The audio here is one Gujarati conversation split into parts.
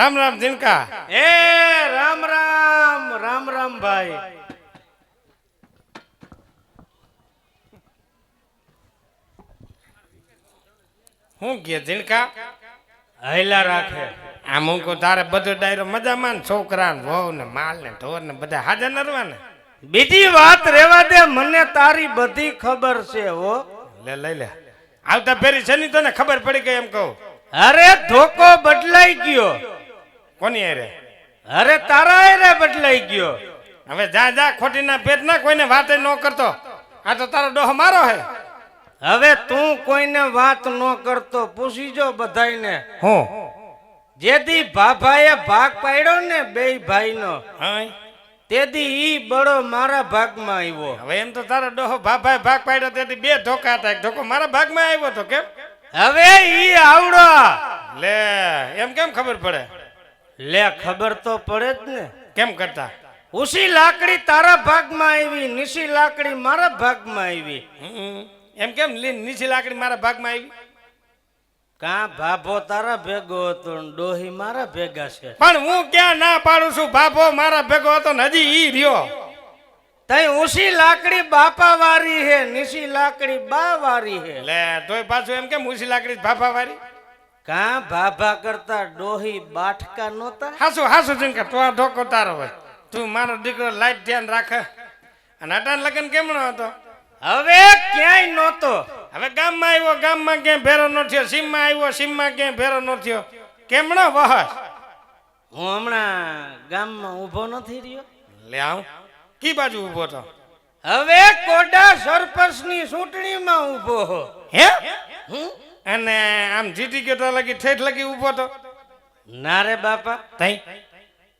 રામ રામ જીનકા એ રામ રામ રામ રામ ભાઈ. હું કે જીનકા હૈલા રાખે. આમ હું કહું તારે બધો ડાયરો મજામાં ને છોકરા ને વહુ ને માલ ને ઢોર ને બધા હાજર નરવા ને બીજી વાત રેવા દે મને તારી બધી ખબર છે હો. લે લઈ લે. આવતા ફેરી છે ની તને ખબર પડી ગઈ એમ કહું. અરે ધોકો બદલાઈ ગયો. કોની અરે અરે તારા રે બદલાઈ ગયો. હવે જા જા ખોટી ના પેટ ના કોઈને વાત ન કરતો. આ તો તારો ડોહ મારો હે. હવે તું કોઈને વાત ન કરતો પૂછી જો બધાયને. હું? જેથી ભાભાએ ભાગ પાડ્યો ને બે ભાઈનો તેથી તેદી ઈ બળો મારા ભાગમાં આવ્યો. હવે એમ તો તારો ડોહો ભાભાએ ભાગ પાડ્યો તેથી બે ધોકા હતા. ધોકો મારા ભાગમાં આવ્યો તો કેમ? હવે ઈ આવડો. લે એમ કેમ ખબર પડે? લે ખબર તો પડે જ ને. કેમ કરતા? ઉસી લાકડી તારા ભાગમાં આવી નીસી લાકડી મારા ભાગમાં આવી. એમ કેમ? નીચી લાકડી મારા ભાગમાં આવી? કા ભાભો તારા ભેગો હતો ડોહી મારા ભેગા છે? પણ હું ક્યાં ના પાડું છું? ભાભો મારા ભેગો હતો ને હજી ઈ રહ્યો. તઈ ઉસી લાકડી બાપા વારી હે નીસી લાકડી બા વારી હે. લે તોય પાછું એમ કેમ ઉસી લાકડી બાપા વાળી કા ભાભા કરતા ડોહી બાઠકા નહોતા? હાસુ હાસુ જંકા તો આ ધોકો તારો હોય. તું મારો દીકરો લાઈટ ધ્યાન રાખે. અને અટાણ લગન કેમનો હતો? હવે ક્યાંય નહોતો. હવે ગામમાં આવ્યો ગામમાં ક્યાંય ભેરો ન થયો સીમમાં આવ્યો સીમમાં ક્યાંય ભેરો ન થયો. કેમણો વહસ? હું હમણાં ગામમાં ઊભો નથી રહ્યો. લે આવું. કી બાજુ ઊભો તો હવે કોડા સરપંચની ચૂંટણીમાં ઊભો હો. હે? હું અને આમ જીતી ગયો તો લગી ઠેઠ લગી ઊભો તો. ના રે બાપા. તઈ?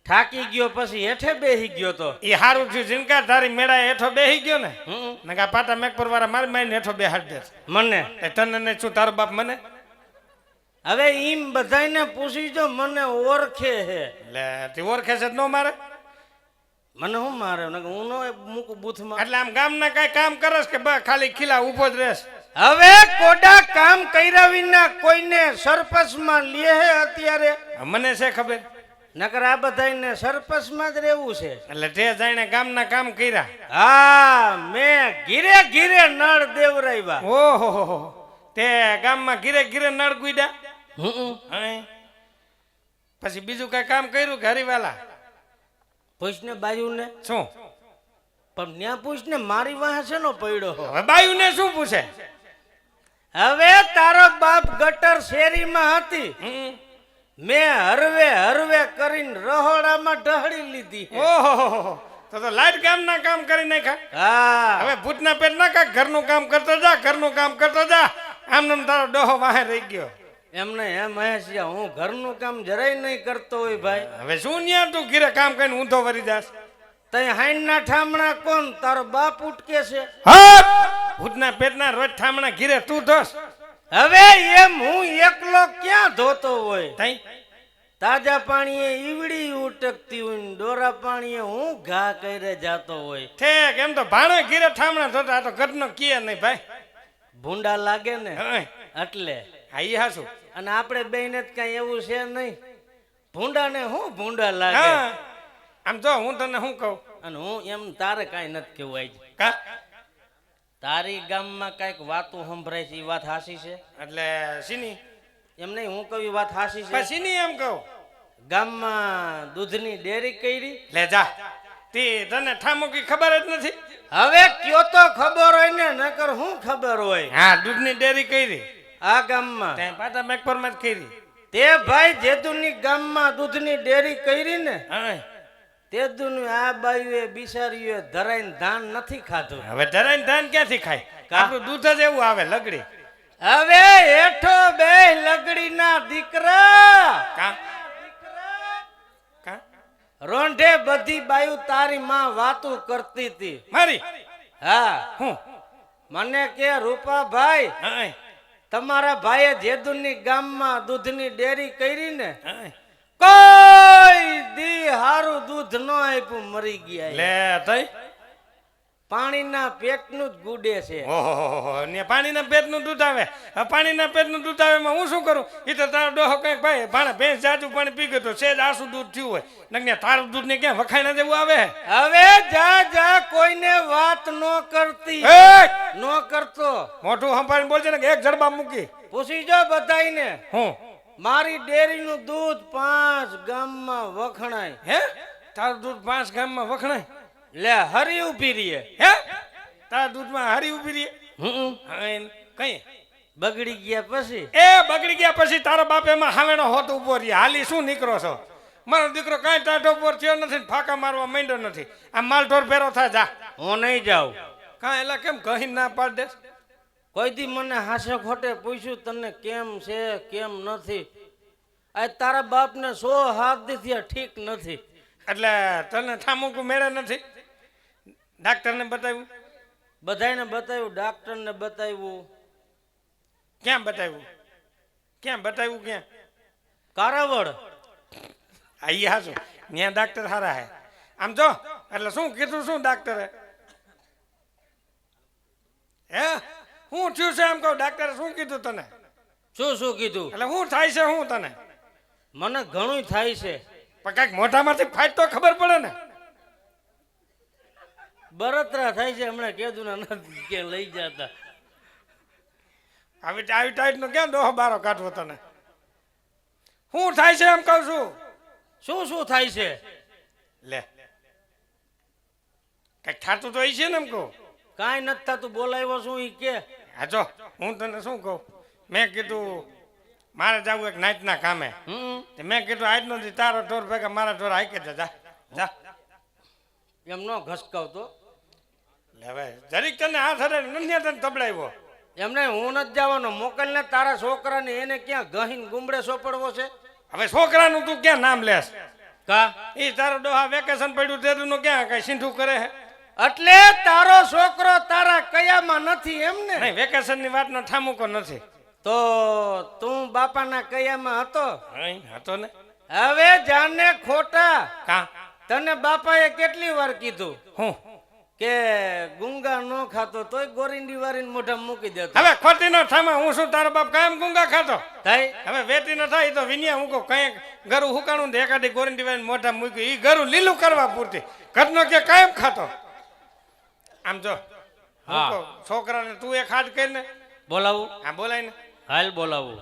થાકી ગયો પછી હેઠે બેહી ગયો તો. એ હારું થયું જીનકા તારી મેળા હેઠો બેહી ગયો ને. નકા પાટા મેકપર વાળા મારી મારીને હેઠો બેહાડ દે મને? એ તને ને શું તારો બાપ મને? હવે ઈમ બધાને પૂછી જો મને ઓળખે હે. લે તે ઓળખે છે ન મારે? મને હું મારે? હું નો મૂકું બૂથમાં. એટલે આમ ગામના કાંઈ કામ કરસ કે ખાલી ખીલા ઊભો જ રહેશ? હવે કોડા કામ કર્યા વિના કોઈને સરપસમાં લે હે અત્યારે? મને છે ખબર. નકર આ બધાને સરપંચમાં જ રહેવું છે. એટલે જે જાણે ગામના કામ કર્યા. હા મેં ઘીરે ઘીરે નળ દેવરાવ્યા ઓહો. તે ગામમાં ઘીરે ઘીરે નળ ગુડ્યા. પછી બીજું કઈ કામ કર્યું ઘરીવાલા પૂછને બાયુને. શું? પણ ન્યા પૂછને મારી વાહ છે નો પડ્યો હવે બાયુને શું પૂછે? હવે તારો બાપ ગટર શેરીમાં હતી. મેં હરવે હરવે કરીને રહોડામાં ઢહળી લીધી ઓહો. તો તો લાઈટ કામના કામ કરી નાખ્યા. હા. હવે ભૂતના પેટ ના કાંઈક ઘરનું કામ કરતો જા ઘરનું કામ કરતો જા. આમ નામ તારો ડોહો વાહે રહી ગયો. એમને હે મહેશિયા હું ઘરનું કામ જરાય નહીં કરતો હોય ભાઈ. હવે શું ન્યા તું ઘીરે કામ કરીને ઊંધો વરી જાસ તઈ ના ઠામણા કોણ? તારો બાપ ઉટકે છે. હા ભૂતના પેટના રોજ ઠામણા ઘીરે તું ધોસ હવે એમ હું એકલો ક્યાં ધોતો હોય? તઈ. તાજા પાણીએ ઈવડી ઉટકતી હોય ને ડોરા પાણીએ હું ઘા કરે જાતો હોય? ઠેક એમ તો ભાણે ઘીરે ઠામણા ધોતા આ તો ઘટનો કીએ નહીં ભાઈ. ભૂંડા લાગે ને? હં. એટલે. હા ઈ હાસું અને આપણે બેને કઈ એવું છે નહીં? ભૂંડાને હું ભૂંડા લાગે? આમ જો હું તને શું કહું? અને હું એમ તારે કાંઈ નથી કેવું આજ. કા? તારી ગામમાં કંઈક વાતો સંભળાય છે એ વાત હાસી છે? એટલે સીની એમ નહીં હું કઈ વાત હાસી છે. સીની એમ કહું. ગામમાં દૂધની ડેરી કરી. લે જા. તે તને ઠામુકી ખબર જ નથી? હવે કયો તો ખબર હોય ને નકર હું ખબર હોય? હા દૂધની ડેરી કરી. આ ગામમાં. તે પાટા મેકપરમાં જ કરી. તે ભાઈ જેતુની ગામમાં દૂધની ડેરી કરી ને હા તે દુનું આ બાયુએ બિચારીએ ધરાઈને ધાન નથી ખાધું. હવે ધરાઈને ધાન ક્યાંથી ખાય? આપણું દૂધ જ એવું આવે લગડી. હવે હેઠો બે લગડીના દીકરા. રોંઢે બધી બાયુ તારી માં વાતું કરતી હતી. મારી? હા. હું? મને કે રૂપાભાઈ તમારા ભાઈએ જેદુની ગામમાં દૂધની ડેરી કરી ને કોઈ દી હારું દૂધ ન આપ્યું મરી ગયા લે તઈ. પાણીના પેટનું જ ગુડે છે. ઓહો ને પાણીના પેટનું દૂધ આવે. પાણીના પેટનું દૂધ આવે હું શું કરું? એ તો તારો ડોહો કંઈક ભાઈ ભાણે ભેંસ જાજુ પાણી પી ગયું તો સેજ આસુ દૂધ થયું હોય. નગ્યા તારું દૂધ ને ક્યાં વખાણા જેવું આવે? હવે જા જા કોઈને વાત ન કરતી. ન કરતો. મોઢું સંભાળીને બોલજે ને એક જડબા મૂકી. પૂછી જો બધાઈને હું? મારી ડેરીનું દૂધ પાંચ ગામમાં વખણાય. હે? તારું દૂધ પાંચ ગામમાં વખણાય? લે હરી ઊભી રહીએ. હે? તારા દૂધમાં હરી ઊભી રહીએ? હમ. કઈ? બગડી ગયા પછી? એ બગડી ગયા પછી તારો બાપ એમાં હાવેનો હોત ઊભો રહી હાલી શું નીકળો છો? મારો દીકરો કાંઈ ટાઢો પર થયો નથી ને ફાંકા મારવા માંડ્યો નથી. આ માલઢોર ફેરો થાય જા. હું નહીં જાઉં. કાંઈ એટલે કેમ કહી ના પાડ દે? કોઈ દી મને હાસે ખોટે પૂછ્યું તને કેમ છે કેમ નથી? આ તારા બાપને સો હાથ દીધી ઠીક નથી. એટલે તને ઠામુકું મેળે નથી? ડાક્ટરને બતાવ્યું? બધાયને બતાવ્યું ડાક્ટરને બતાવ્યું. ક્યાં બતાવ્યું? ક્યાં બતાવ્યું ક્યાં? કારાવડ. આઈ હાસું ત્યાં ડાક્ટર સારા હે. આમ જો એટલે શું કીધું શું ડાક્ટરે? હે? શું થયું છે એમ કહું ડાક્ટરે શું કીધું તને? શું શું કીધું? એટલે શું થાય છે શું તને? મને ઘણું થાય છે. પણ કાંઈક મોઢામાંથી ફાટ તો ખબર પડે ને. બરતરા થાય છે હમણાં કીધું ના નથી કે લઈ જતા. આવી આવી ટાઈટ નો ક્યાં દોહ બારો કાઢવો તને? શું થાય છે એમ કહું છું. શું શું થાય છે? લે. કઈ થતું તો છે ને એમ કહું. કાંઈ નથી થતું બોલાવ્યો શું એ કે. હા જો હું તને શું કહું? મેં કીધું મારે જવું એક નાઈટના કામે. મેં કીધું આજનો દી તારો ઢોર ભેગા મારા ઢોર હાઈકે જા જા જા. એમ ન ઘસકાવતો. હવે જરીક તને હાથ હરે નન્યા તને તબડાવ્યો એમને હું નથી જવાનો મોકલને તારા છોકરાને એને ક્યાં ગહીન ગુમડે સોપડવો છે? હવે છોકરાનું તું ક્યાં નામ લેસ કા? એ તારો ડોહા વેકેશન પડ્યું તેનું ક્યાં કઈ સિંધુ કરે હે? એટલે તારો છોકરો તારા કયામાં નથી એમ ને? નહીં વેકેશનની વાતનો ઠામુકો નથી. તો તું બાપાના કયામાં હતો? હતો ને. હવે જાને ખોટા. કા? તને બાપાએ કેટલી વાર કીધું? હું? કે ગુંગા ન ખાતો તોય ગોરીંડી વારીને મોઢા મૂકી દેતો. હવે ખોટી નો થામા હું શું તારો બાપ કાયમ ગુંગા ખાતો? થાય હવે વેટી ન થાય તો વિનિયા હું કહું કંઈક ગરું હુકાણું ને એકાદી ગોરીંડી વાળીને મોઢા મૂકી એ ગરું લીલું કરવા પૂરતી. ઘરનો કે કાયમ ખાતો? આમ જો હા. છોકરાને તું એક હાથ કરીને બોલાવું? હા બોલાય ને. હાલ બોલાવું.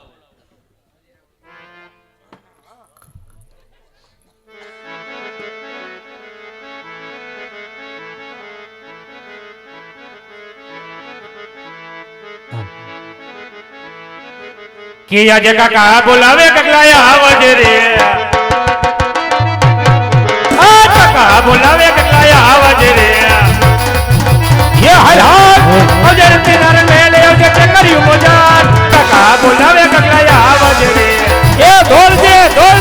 કે જે કાકા બોલાવે કકલાયા આવજ રે. આ કાકા બોલાવે કકલાયા આવજ રે. એ હાલ હાલ અજર તેનાર મેલે અજર કર્યું મોજાન. કાકા બોલાવે એ ધોર જે ધોર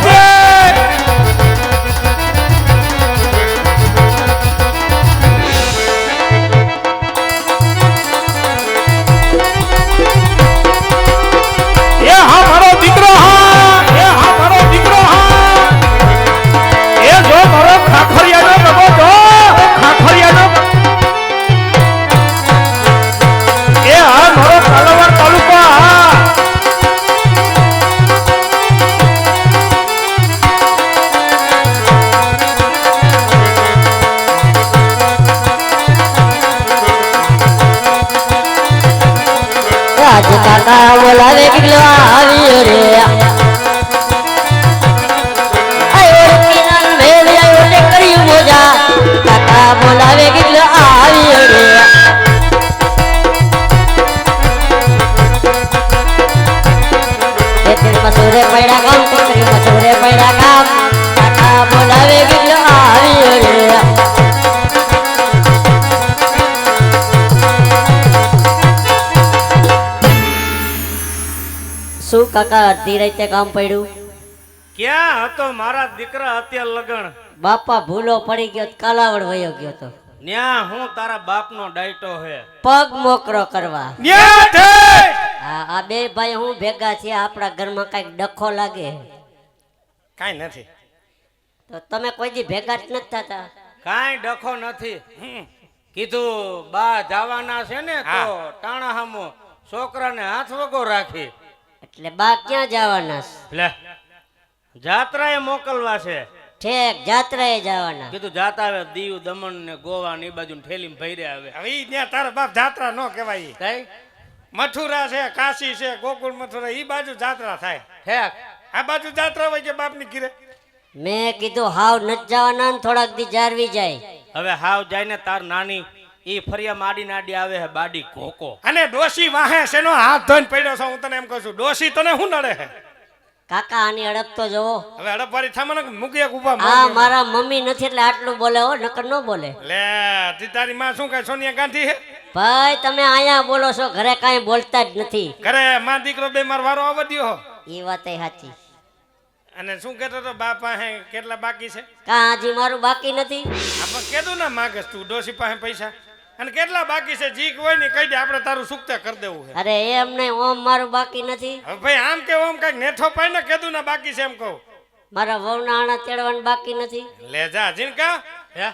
કાકા અડધી રાતે કામ પડ્યું. ક્યાં હતો? મારા દીકરા અત્યારે લગણ બાપા ભૂલો પડી ગયો કાલાવડ વયો ગયો તો. ન્યા હું તારા બાપનો ડાયટો હે? પગ મોકરો કરવા. ન્યા આ આ બે ભાઈ હું ભેગા છે આપણા ઘરમાં કંઈક ડખો લાગે. કઈ નથી. તો તમે કોઈ દી ભેગા જ નથી થતા? કાંઈ ડખો નથી. કીધું બા જવાના છે ને તો. ટાણા હામો છોકરાને હાથ વગો રાખી. એટલે બા ક્યાં જવાના છે? લે જાત્રાએ મોકલવા છે. ઠેક જાત્રાએ જવાના. કીધું જાત આવે દીવ દમણ ને ગોવા ને એ બાજુ ઠેલી ભૈરે આવે. હવે ઈ ત્યાં તારા બાપ જાત્રા નો કહેવાય. કઈ? મથુરા છે કાશી છે ગોકુળ મથુરા ઈ બાજુ જાત્રા થાય. ઠેક. આ બાજુ જાત્રા હોય કે બાપની ઘીરે? મેં કીધું હાવ ન જવાના ને થોડાક દી જારવી જાય. હવે હાવ જાય ને તાર નાની ઈ ફરિયા માડી નાડી આવે હે બાડી કોકો અને ડોશી વાહે શેનો હાથ ધોઈને પડ્યો છે હું તને એમ કહું છું ડોશી તને શું નડે હે? કાકા આની અડપ તો જોવો. હવે હડપવારી થામાં ને મૂકી એક ઊભા આ મારા. મમ્મી નથી એટલે આટલું બોલે હો નકર ન બોલે. લે તી તારી માં શું કહે સોનિયા ગાંધી હે? ભાઈ તમે અહીંયા બોલો છો ઘરે કાંઈ બોલતા જ નથી. ઘરે માં દીકરો બે માર વારો આવડ્યો હો. એ વાત એ સાચી. અને શું કહેતો તો બાપ પાસે કેટલા બાકી છે? કાં હજી મારું બાકી નથી? આપણે કીધું ને માગસ તું ડોશી પાસે પૈસા. અને કેટલા બાકી છે? જીક હોય ને કહી દે આપણે તારું સુક્ત કરી દેવું છે. અરે એમ નહીં ઓમ મારું બાકી નથી. હવે ભાઈ આમ કે ઓમ કંઈક નેઠો પાય ને કેદું ના બાકી છે એમ કહું. મારા વહુના આણા તેડવાનું બાકી નથી. લે જા જીનકા હે?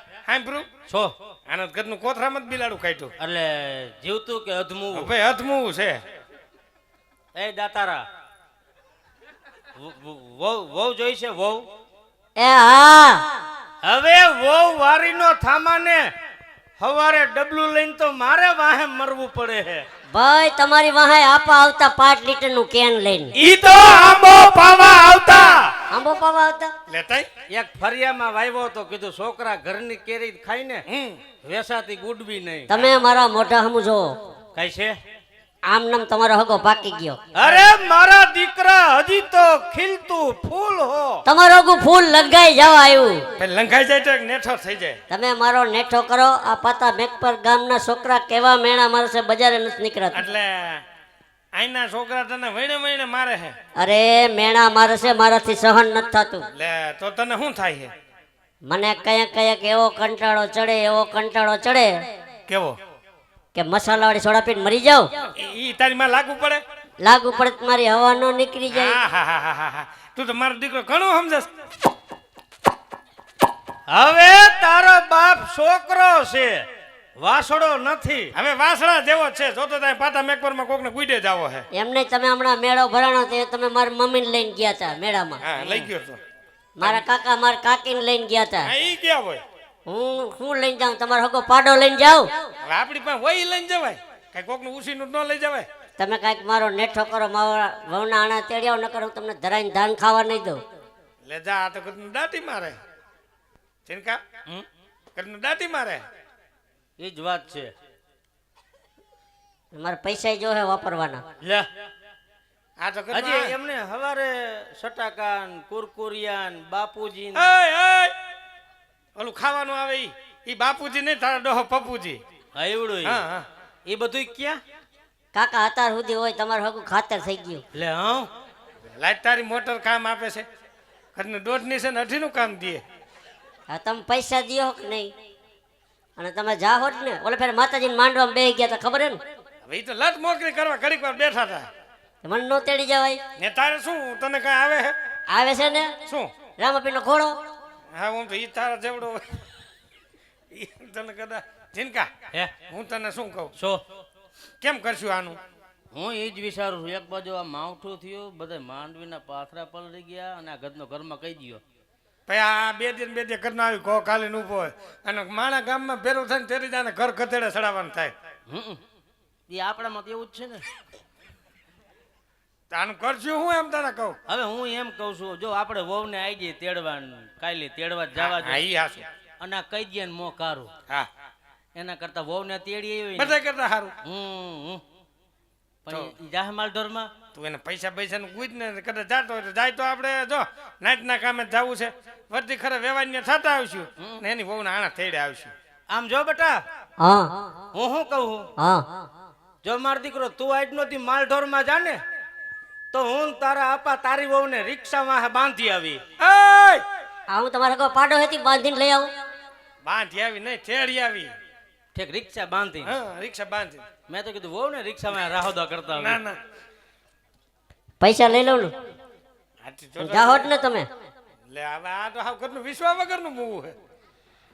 છો? આનંદ ઘરનું કોથરામાં જ બિલાડું કાઢ્યું. એટલે જીવતું કે અધમું? ભાઈ અધમું છે. એ દાતારા વ- વ- વહુ વહુ જોઈ છે વહુ? એ હા. હવે વહુ વારીનો થામાને હવારે ડબલું લઈને તો મારે વાહે મરવું પડે હે. ભાઈ તમારી વાહે આપા આવતા પાંચ લીટરનું કેન લઈને. ઈ તો આંબો પાવા આવતા. આંબો પાવા આવતા? લેતાય એક ફરિયામાં વાવ્યો તો કીધું છોકરા ઘરની કેરી ખાઈને હમ. વેસાતી ગુડવી નહીં. તમે મારા મોઢા સમજો. કઈ છે? આમ નામ તમારો હગો પાકી ગયો. અરે મારા દીકરા હજી તો ખીલતું ફૂલ હો. તમારો હગું ફૂલ લગાઈ જવા આવ્યું લંઘાઈ જાય તો નેઠો થઈ જાય. તમે મારો નેઠો કરો આ પાતા મેકપર ગામના છોકરા કેવા મેણા મારશે બજારે નથી નીકળતા. એટલે આઈના છોકરા તને વૈણે વૈણે મારે હે. અરે મેણા મારશે મારાથી સહન નથી થતું. લે તો તને શું થાય છે મને કયા કયાક એવો કંટાળો ચડે એવો કંટાળો ચડે. કેવો? કે મસાલાવાળી સોડા પીને મરી જાવ ઈ તારી માં લાગુ પડે? લાગુ પડે મારી હવા નો નીકળી જાય. હા હા હા હા હા. તું તો મારો દીકરો ઘણો સમજસ. હવે તારો બાપ છોકરો છે. વાસડો નથી. હવે વાસડા જેવો જ છે જોતો ત્યાં પાટા મેકપરમાં કોકને ગુડે જાવો છે એમ નહીં તમે હમણાં મેળો ભરાણો તે તમે મારી મમ્મીને લઈને ગયા હતા મેળામાં. હા લઈ ગયો તો. મારા કાકા મારા કાકીને લઈને ગયા હતા હા ઈ ગયા હોય. હું શું લઈને જાઉં તમારો હગો પાડો લઈને જાઉં. હવે આપણી પાસે હોય લઈને જવાય. કઈ કોકનું ઉસીનું ન લઈ જવાય. તમે કાંઈક મારો નેઠો કરો મારા વહુના આણા તેડ્યા ન કરો તમને ધરાઈને ધાન ખાવા નહીં દઉં. લે જા આ તો ઘરનું દાટી મારે. ચિનકા? ઘરનું દાટી મારે? એ જ વાત છે. મારે પૈસા જો હે વાપરવાના. લે. આ તો હજી એમને હવારે સટાકાન કુરકુરિયાન બાપુજી એય, એય! ઓલું ખાવાનું આવે ઈ. ઈ બાપુજી નહીં તારા ડોહો પપ્પુજી. હા હા એ બધું ક્યાં? કાકા અત્યાર સુધી હોય તમારું હગું ખાતર થઈ ગયું. લે હા? લાઈટ તારી મોટર કામ આપે છે. ઘરનું દોઢની છે ને અઢીનું કામ દે. હા તમે પૈસા દો કે નહીં? અને તમે જ ને. ઓલે ફેર માતાજીને માંડવામાં બેહી ગયા તા ખબર હે ને? હવે ઈ તો લટ મોકરી કરવા ઘડીક વાર બેઠા હતા તો મને નો તેડી જવાય. ને તારે શું તને કઈ આવે હે? આવે છે ને? શું? રામાપીરનો ઘોડો? હા હું તો ઈ તારા જેવડો તને કદાચ જીનકા હે? હું તને શું કહું? શું? કેમ કરશું આનું? હું એ જ વિચારું છું. એક બાજુ આ માવઠું થયું બધા માંડવીના પાથરા પલળી ગયા અને આ ઘરનો ઘરમાં કહી ગયો ભાઈ આ બે દિન બે દિન ઘરના આવી ઘો ખાલી ઊભો હોય. અને માણા ગામમાં ભેરો થાય ને તેરી જાને ઘર ખતેડે ચડાવવાનું થાય. હમ એ આપણામાં તો એવું જ છે ને. તો આનું કરશું હું એમ તને કહું. હવે હું એમ કહું છું જો આપણે વહુને આવી જઈએ તેડવા કાલે તેડવા જવા હા જોઈએ અને આ કહી દઈએ ને મો કારું. હા. એના કરતા વહુને તેડી આવી ને. બધા કરતા સારું હમ હમ. પણ ઈ જાહે માલઢોરમાં તું એને પૈસા પૈસા નું પૂછ ને કદાચ જાતો હોય તો જાય તો આપણે જો નાઈટના કામે જવું છે. વર્ધી ખરે વ્યવહાર થતા આવશું. ને એની બહુ આણા થઈને આવશું. આમ જો બેટા. હા. હું શું કહું? જો મારો દીકરો તું આજ નોતી માલઢોરમાં જા ને તો હું તારા આપા તારી વહુને રિક્ષામાં બાંધી આવી! આ હું તમારા હગો પાડો હતી બાંધીને લઈ આવું. બાંધી આવી નહીં ઠેડી આવી. ઠેક રિક્ષા બાંધી. હા રિક્ષા બાંધી. મેં તો કીધું વહુ ને રિક્ષામાં રાહોદા કરતા ના ના. પૈસા લઈ લઉં ને? હાથી જો- ને તમે. લે હવે આ તો હાવ ઘરનું વિશ્વા વગરનું મૂવું છે